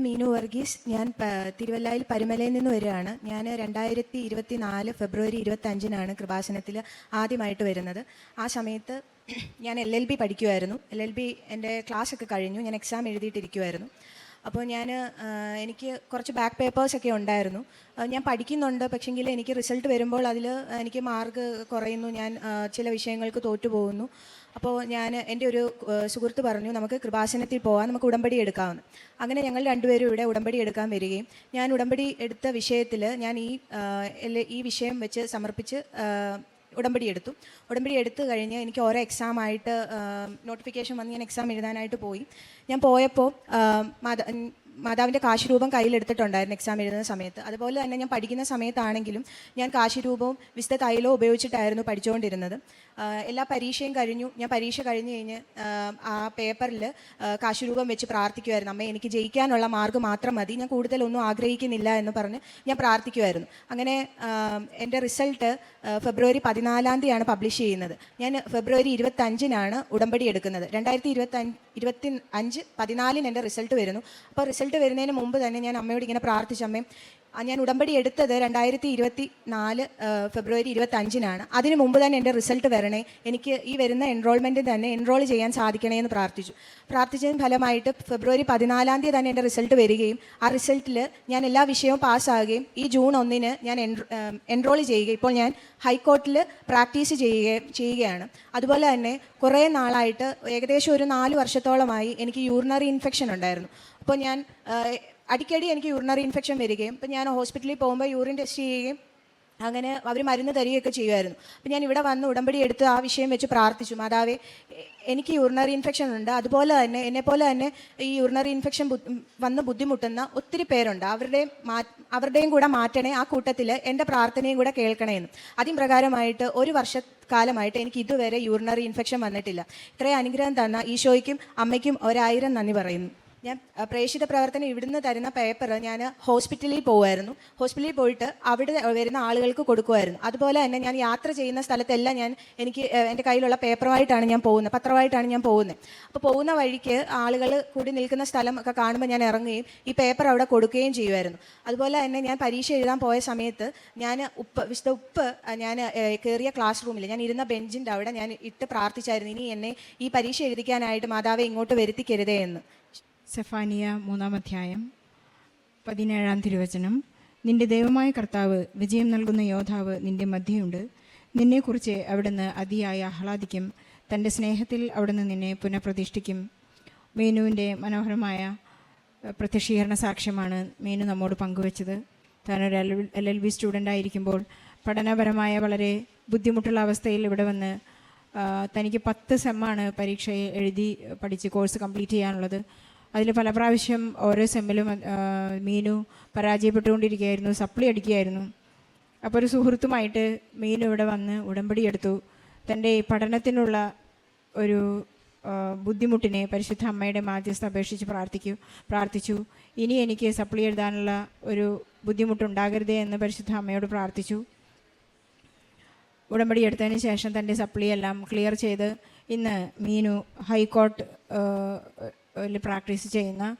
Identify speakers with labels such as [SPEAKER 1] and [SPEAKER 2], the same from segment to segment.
[SPEAKER 1] മീനു വർഗീസ് ഞാൻ തിരുവല്ലയിൽ പരുമലയിൽ നിന്ന് വരികയാണ്. ഞാൻ രണ്ടായിരത്തി ഇരുപത്തി നാല് ഫെബ്രുവരി ഇരുപത്തി അഞ്ചിനാണ് കൃപാസനത്തിൽ ആദ്യമായിട്ട് വരുന്നത്. ആ സമയത്ത് ഞാൻ എൽ എൽ ബി പഠിക്കുമായിരുന്നു എൽ എൽ ബി എന്റെ ക്ലാസ്സൊക്കെ കഴിഞ്ഞു. ഞാൻ എക്സാം എഴുതിയിട്ടിരിക്കുമായിരുന്നു അപ്പോൾ ഞാൻ എനിക്ക് കുറച്ച് ബാക്ക് പേപ്പേഴ്സ് ഒക്കെ ഉണ്ടായിരുന്നു. ഞാൻ പഠിക്കുന്നുണ്ട് പക്ഷെങ്കിൽ എനിക്ക് റിസൾട്ട് വരുമ്പോൾ അതിൽ എനിക്ക് മാർക്ക് കുറയുന്നു ഞാൻ ചില വിഷയങ്ങൾക്ക് തോറ്റു പോകുന്നു. അപ്പോൾ ഞാൻ എന്റെ ഒരു സുഹൃത്ത് പറഞ്ഞു നമുക്ക് കൃപാസനത്തിൽ പോകാം നമുക്ക് ഉടമ്പടി എടുക്കാമെന്ന്. അങ്ങനെ ഞങ്ങൾ രണ്ടുപേരും ഇവിടെ ഉടമ്പടി എടുക്കാൻ വരികയും ഞാൻ ഉടമ്പടി എടുത്ത വിഷയത്തിൽ ഞാൻ ഈ ഈ വിഷയം വെച്ച് സമർപ്പിച്ച് ഉടമ്പടി എടുത്തു. ഉടമ്പടി എടുത്തു കഴിഞ്ഞ് എനിക്ക് ഓരോ എക്സാം ആയിട്ട് നോട്ടിഫിക്കേഷൻ വന്ന് ഞാൻ എക്സാം എഴുതാനായിട്ട് പോയി. ഞാൻ പോയപ്പോൾ മാതാവിന്റെ കാശുരൂപം കയ്യിലെടുത്തിട്ടുണ്ടായിരുന്നു എക്സാം എഴുതുന്ന സമയത്ത്. അതുപോലെ തന്നെ ഞാൻ പഠിക്കുന്ന സമയത്താണെങ്കിലും ഞാൻ കാശിരൂപവും വിശുദ്ധ തൈലവും ഉപയോഗിച്ചിട്ടായിരുന്നു പഠിച്ചുകൊണ്ടിരുന്നത്. എല്ലാ പരീക്ഷയും കഴിഞ്ഞു. ഞാൻ പരീക്ഷ കഴിഞ്ഞ് കഴിഞ്ഞ് ആ, പേപ്പറിൽ കാശുരൂപം വെച്ച് പ്രാർത്ഥിക്കുമായിരുന്നു അമ്മ എനിക്ക് ജയിക്കാനുള്ള മാർഗം മാത്രം മതി. ഞാൻ കൂടുതലൊന്നും ആഗ്രഹിക്കുന്നില്ല എന്ന് പറഞ്ഞ് ഞാൻ പ്രാർത്ഥിക്കുമായിരുന്നു അങ്ങനെ എന്റെ റിസൾട്ട് ഫെബ്രുവരി പതിനാലാം തീയതിയാണ് പബ്ലിഷ് ചെയ്യുന്നത്. ഞാൻ ഫെബ്രുവരി ഇരുപത്തഞ്ചിനാണ് ഉടമ്പടി എടുക്കുന്നത്. രണ്ടായിരത്തി ഇരുപത്തഞ്ച് ഇരുപത്തി അഞ്ച് പതിനാലിന് എന്റെ റിസൾട്ട് വരുന്നു. അപ്പോൾ റിസൾട്ട് വരുന്നതിന് മുമ്പ് തന്നെ ഞാൻ അമ്മയോട് ഇങ്ങനെ പ്രാർത്ഥിച്ചു. അമ്മേ ആ, ഞാൻ ഉടമ്പടി എടുത്തത് രണ്ടായിരത്തി ഇരുപത്തി നാല് ഫെബ്രുവരി ഇരുപത്തി അഞ്ചിനാണ് അതിന് മുമ്പ് തന്നെ എന്റെ റിസൾട്ട് വരണേ. എനിക്ക് ഈ വരുന്ന എൻറോൾമെന്റ് തന്നെ എൻറോൾ ചെയ്യാൻ സാധിക്കണേ എന്ന് പ്രാർത്ഥിച്ചു. പ്രാർത്ഥിച്ചതിന് ഫലമായിട്ട് ഫെബ്രുവരി പതിനാലാം തീയതി തന്നെ എന്റെ റിസൾട്ട് വരികയും ആ റിസൾട്ടിൽ ഞാൻ എല്ലാ വിഷയവും പാസ്സാകുകയും ഈ ജൂൺ ഒന്നിന് ഞാൻ എൻറോൾ ചെയ്യുകയും ഇപ്പോൾ ഞാൻ ഹൈക്കോർട്ടിൽ പ്രാക്ടീസ് ചെയ്യുകയും ചെയ്യുകയാണ്. അതുപോലെ തന്നെ കുറേ നാളായിട്ട് ഏകദേശം ഒരു നാല് വർഷത്തോളമായി എനിക്ക് യൂറിനറി ഇൻഫെക്ഷൻ ഉണ്ടായിരുന്നു. അപ്പോൾ ഞാൻ അടിക്കടി എനിക്ക് യൂറിനറി ഇൻഫെക്ഷൻ വരികയും ഇപ്പം ഞാൻ ഹോസ്പിറ്റലിൽ പോകുമ്പോൾ യൂറിൻ ടെസ്റ്റ് ചെയ്യുകയും അങ്ങനെ അവർ മരുന്ന് തരികയൊക്കെ ചെയ്യുമായിരുന്നു. അപ്പം ഞാൻ ഇവിടെ വന്ന് ഉടമ്പടി എടുത്ത് ആ വിഷയം വെച്ച് പ്രാർത്ഥിച്ചു. മാതാവേ എനിക്ക് യൂറിനറി ഇൻഫെക്ഷൻ ഉണ്ട്. അതുപോലെ തന്നെ എന്നെപ്പോലെ തന്നെ ഈ യൂറിനറി ഇൻഫെക്ഷൻ വന്ന് ബുദ്ധിമുട്ടുന്ന ഒത്തിരി പേരുണ്ട്. അവരുടെ അവരുടെയും കൂടെ മാറ്റണേ ആ കൂട്ടത്തിൽ എന്റെ പ്രാർത്ഥനയും കൂടെ കേൾക്കണേന്ന്. അതിൻ പ്രകാരമായിട്ട് ഒരു വർഷക്കാലമായിട്ട് എനിക്ക് ഇതുവരെ യൂറിനറി ഇൻഫെക്ഷൻ വന്നിട്ടില്ല. ഇത്രയും അനുഗ്രഹം തന്ന ഈശോയ്ക്കും അമ്മയ്ക്കും ഒരായിരം നന്ദി പറയുന്നു. ഞാൻ പ്രേക്ഷിത പ്രവർത്തനം ഇവിടുന്ന് തരുന്ന പേപ്പർ ഞാൻ ഹോസ്പിറ്റലിൽ പോകുമായിരുന്നു ഹോസ്പിറ്റലിൽ പോയിട്ട് അവിടെ വരുന്ന ആളുകൾക്ക് കൊടുക്കുമായിരുന്നു അതുപോലെ തന്നെ ഞാൻ യാത്ര ചെയ്യുന്ന സ്ഥലത്തെല്ലാം ഞാൻ എനിക്ക് എന്റെ കയ്യിലുള്ള പേപ്പറുമായിട്ടാണ് ഞാൻ പോകുന്നത് പത്രമായിട്ടാണ് ഞാൻ പോകുന്നത്. അപ്പോൾ പോകുന്ന വഴിക്ക് ആളുകൾ കൂടി നിൽക്കുന്ന സ്ഥലം ഒക്കെ കാണുമ്പോൾ ഞാൻ ഇറങ്ങുകയും ഈ പേപ്പർ അവിടെ കൊടുക്കുകയും ചെയ്യുമായിരുന്നു അതുപോലെ തന്നെ ഞാൻ പരീക്ഷ എഴുതാൻ പോയ സമയത്ത് ഞാൻ ഉപ്പ് വിശുദ്ധ ഉപ്പ് ഞാൻ കയറിയ ക്ലാസ് റൂമിൽ ഞാൻ ഇരുന്ന ബെഞ്ചിന്റെ അവിടെ ഞാൻ ഇട്ട് പ്രാർത്ഥിച്ചായിരുന്നു ഇനി എന്നെ ഈ പരീക്ഷ എഴുതിക്കാനായിട്ട് മാതാവെ ഇങ്ങോട്ട് വരുത്തിക്കരുതേ എന്ന്.
[SPEAKER 2] സെഫാനിയ മൂന്നാം അധ്യായം പതിനേഴാം തിരുവചനം. നിന്റെ ദൈവമായ കർത്താവ് വിജയം നൽകുന്ന യോദ്ധാവ് നിന്റെ മധ്യയുണ്ട്. നിന്നെക്കുറിച്ച് അവിടുന്ന് അതിയായ ആഹ്ലാദിക്കും. തന്റെ സ്നേഹത്തിൽ അവിടുന്ന് നിന്നെ പുനഃപ്രതിഷ്ഠിക്കും. മേനുവിന്റെ മനോഹരമായ പ്രത്യക്ഷീകരണ സാക്ഷ്യമാണ് മേനു നമ്മോട് പങ്കുവച്ചത്. താനൊരു L L L B student ആയിരിക്കുമ്പോൾ പഠനപരമായ വളരെ ബുദ്ധിമുട്ടുള്ള അവസ്ഥയിൽ ഇവിടെ വന്ന് തനിക്ക് പത്ത് സെമ്മാണ് പരീക്ഷ എഴുതി പഠിച്ച് കോഴ്സ് കംപ്ലീറ്റ് ചെയ്യാനുള്ളത്. അതിൽ പല പ്രാവശ്യം ഓരോ സെമ്മിലും മീനു പരാജയപ്പെട്ടുകൊണ്ടിരിക്കുകയായിരുന്നു സപ്ലി അടിക്കുകയായിരുന്നു. അപ്പോൾ ഒരു സുഹൃത്തുമായിട്ട് മീനു ഇവിടെ വന്ന് ഉടമ്പടി എടുത്തു. തന്റെ പഠനത്തിനുള്ള ഒരു ബുദ്ധിമുട്ടിനെ പരിശുദ്ധ അമ്മയുടെ മാധ്യസ്ഥ അപേക്ഷിച്ച് പ്രാർത്ഥിക്കൂ പ്രാർത്ഥിച്ചു. ഇനി എനിക്ക് സപ്ലി എഴുതാനുള്ള ഒരു ബുദ്ധിമുട്ടുണ്ടാകരുതേ എന്ന് പരിശുദ്ധ അമ്മയോട് പ്രാർത്ഥിച്ചു. ഉടമ്പടി എടുത്തതിന് ശേഷം തന്റെ സപ്ലി എല്ലാം ക്ലിയർ ചെയ്ത് ഇന്ന് മീനു ഹൈക്കോർട്ട് പ്രാക്ടീസ് ചെയ്യുന്ന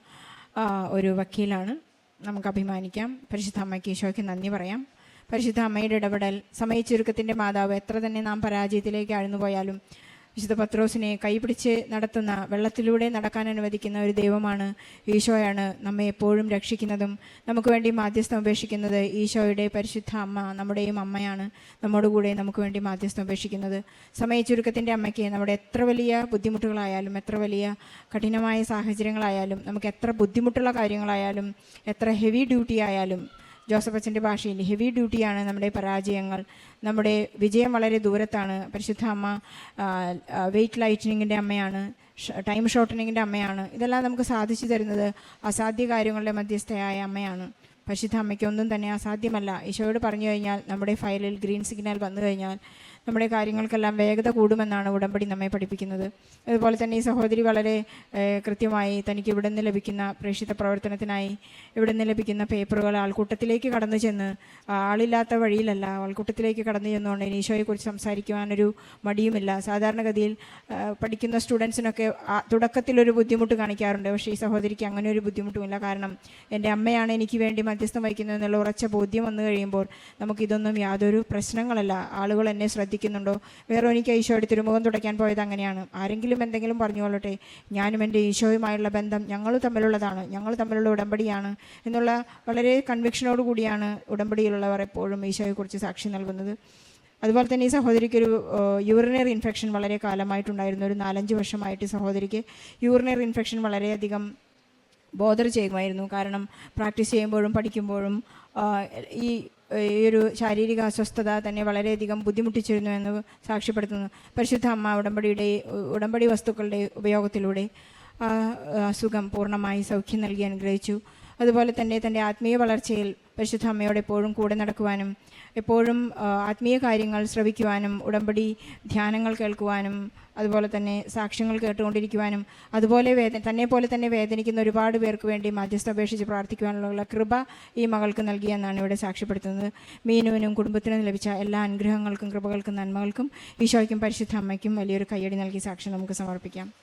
[SPEAKER 2] ഒരു വക്കീലാണ്. നമുക്ക് അഭിമാനിക്കാം. പരിശുദ്ധ അമ്മയ്ക്ക് ഈശോയ്ക്ക് നന്ദി പറയാം. പരിശുദ്ധ അമ്മയുടെ ഇടപെടൽ സമയച്ചുരുക്കത്തിന്റെ മാതാവ് എത്ര തന്നെ നാം പരാജയത്തിലേക്ക് ആഴ്ന്നു പോയാലും വിശുദ്ധ പത്രോസിനെ കൈപിടിച്ച് നടത്തുന്ന വെള്ളത്തിലൂടെ നടക്കാൻ അനുവദിക്കുന്ന ഒരു ദൈവമാണ് ഈശോയാണ് നമ്മെ എപ്പോഴും രക്ഷിക്കുന്നതും. നമുക്ക് വേണ്ടി മാധ്യസ്ഥം ഉപേക്ഷിക്കുന്നത് ഈശോയുടെ പരിശുദ്ധ അമ്മ നമ്മുടെയും അമ്മയാണ്. നമ്മോട് കൂടെ നമുക്ക് വേണ്ടി മാധ്യസ്ഥം ഉപേക്ഷിക്കുന്നത്. സമയ ചുരുക്കത്തിന്റെ അമ്മയ്ക്ക് നമ്മുടെ എത്ര വലിയ ബുദ്ധിമുട്ടുകളായാലും എത്ര വലിയ കഠിനമായ സാഹചര്യങ്ങളായാലും നമുക്ക് എത്ര ബുദ്ധിമുട്ടുള്ള കാര്യങ്ങളായാലും എത്ര ഹെവി ഡ്യൂട്ടി ആയാലും ജോസഫ് അച്ഛന്റെ ഭാഷയിൽ ഹെവി ഡ്യൂട്ടിയാണ് നമ്മുടെ പരാജയങ്ങൾ. നമ്മുടെ വിജയം വളരെ ദൂരത്താണ്. പരിശുദ്ധ അമ്മ വെയിറ്റ് ലൈറ്റനിങ്ങിന്റെ അമ്മയാണ്. ടൈം ഷോർട്ടനിങ്ങിന്റെ അമ്മയാണ്. ഇതെല്ലാം നമുക്ക് സാധിച്ചു തരുന്നത് അസാധ്യ കാര്യങ്ങളുടെ മധ്യസ്ഥയായ അമ്മയാണ്. പരിശുദ്ധ അമ്മയ്ക്കൊന്നും തന്നെ അസാധ്യമല്ല. ഈശോയോട് പറഞ്ഞു കഴിഞ്ഞാൽ നമ്മുടെ ഫയലിൽ ഗ്രീൻ സിഗ്നൽ വന്നു കഴിഞ്ഞാൽ നമ്മുടെ കാര്യങ്ങൾക്കെല്ലാം വേഗത കൂടുമെന്നാണ് ഉടമ്പടി നമ്മെ പഠിപ്പിക്കുന്നത്. അതുപോലെ തന്നെ ഈ സഹോദരി വളരെ കൃത്യമായി തനിക്ക് ഇവിടെ നിന്ന് ലഭിക്കുന്ന പ്രേക്ഷിത പ്രവർത്തനത്തിനായി ഇവിടെ നിന്ന് ലഭിക്കുന്ന പേപ്പറുകൾ ആൾക്കൂട്ടത്തിലേക്ക് കടന്നു ചെന്ന് ആളില്ലാത്ത വഴിയിലല്ല ആൾക്കൂട്ടത്തിലേക്ക് കടന്നു ചെന്നുകൊണ്ട് ഈശോയെക്കുറിച്ച് സംസാരിക്കുവാനൊരു മടിയുമില്ല. സാധാരണഗതിയിൽ പഠിക്കുന്ന സ്റ്റുഡൻസിനൊക്കെ തുടക്കത്തിലൊരു ബുദ്ധിമുട്ട് കാണിക്കാറുണ്ട്. പക്ഷേ ഈ സഹോദരിക്ക് അങ്ങനെ ഒരു ബുദ്ധിമുട്ടുമില്ല. കാരണം എന്റെ അമ്മയാണ് എനിക്ക് വേണ്ടി മധ്യസ്ഥം വഹിക്കുന്നത് എന്നുള്ള ഉറച്ച ബോധ്യം വന്നു കഴിയുമ്പോൾ നമുക്കിതൊന്നും യാതൊരു പ്രശ്നങ്ങളല്ല. ആളുകൾ എന്നെ ശ്രദ്ധിക്കുന്നുണ്ടോ? വേറെ എനിക്ക് ഈശോയുടെ തിരുമുഖം തുടയ്ക്കാൻ പോയത് അങ്ങനെയാണ്. ആരെങ്കിലും എന്തെങ്കിലും പറഞ്ഞുകൊള്ളട്ടെ ഞാനും എന്റെ ഈശോയുമായുള്ള ബന്ധം ഞങ്ങൾ തമ്മിലുള്ളതാണ്. ഞങ്ങൾ തമ്മിലുള്ള ഉടമ്പടിയാണ് എന്നുള്ള വളരെ കൺവിക്ഷനോട് കൂടിയാണ് ഉടമ്പടിയിലുള്ളവർ എപ്പോഴും ഈശോയെക്കുറിച്ച് സാക്ഷി നൽകുന്നത്. അതുപോലെ തന്നെ ഈ സഹോദരിക്ക് ഒരു യൂറിനറി ഇൻഫെക്ഷൻ വളരെ കാലമായിട്ടുണ്ടായിരുന്നു. ഒരു നാലഞ്ച് വർഷമായിട്ട് സഹോദരിക്ക് യൂറിനറി ഇൻഫെക്ഷൻ വളരെയധികം ബോധർ ചെയ്യുമായിരുന്നു. കാരണം പ്രാക്ടീസ് ചെയ്യുമ്പോഴും പഠിക്കുമ്പോഴും ഈ ഈ ഒരു ശാരീരിക അസ്വസ്ഥത തന്നെ വളരെയധികം ബുദ്ധിമുട്ടിച്ചിരുന്നു എന്ന് സാക്ഷ്യപ്പെടുത്തുന്നു. പരിശുദ്ധ അമ്മ ഉടമ്പടിയുടെ ഉടമ്പടി വസ്തുക്കളുടെ ഉപയോഗത്തിലൂടെ അസുഖം പൂർണമായി സൗഖ്യം നൽകി അനുഗ്രഹിച്ചു. അതുപോലെ തന്നെ തന്റെ ആത്മീയ വളർച്ചയിൽ പരിശുദ്ധ അമ്മയോട് എപ്പോഴും കൂടെ നടക്കുവാനും എപ്പോഴും ആത്മീയ കാര്യങ്ങൾ ശ്രവിക്കുവാനും ഉടമ്പടി ധ്യാനങ്ങൾ കേൾക്കുവാനും അതുപോലെ തന്നെ സാക്ഷ്യങ്ങൾ കേട്ടുകൊണ്ടിരിക്കുവാനും അതുപോലെ വേദന തന്നെ പോലെ തന്നെ വേദനിക്കുന്ന ഒരുപാട് പേർക്ക് വേണ്ടി മധ്യസ്ഥ അപേക്ഷിച്ച് പ്രാർത്ഥിക്കുവാനുള്ള കൃപ ഈ മകൾക്ക് നൽകിയെന്നാണ് ഇവിടെ സാക്ഷ്യപ്പെടുത്തുന്നത്. മീനുവിനും കുടുംബത്തിനും ലഭിച്ച എല്ലാ അനുഗ്രഹങ്ങൾക്കും കൃപകൾക്കും നന്മകൾക്കും ഈശോയ്ക്കും പരിശുദ്ധ അമ്മയ്ക്കും വലിയൊരു കയ്യടി നൽകി സാക്ഷ്യം നമുക്ക് സമർപ്പിക്കാം.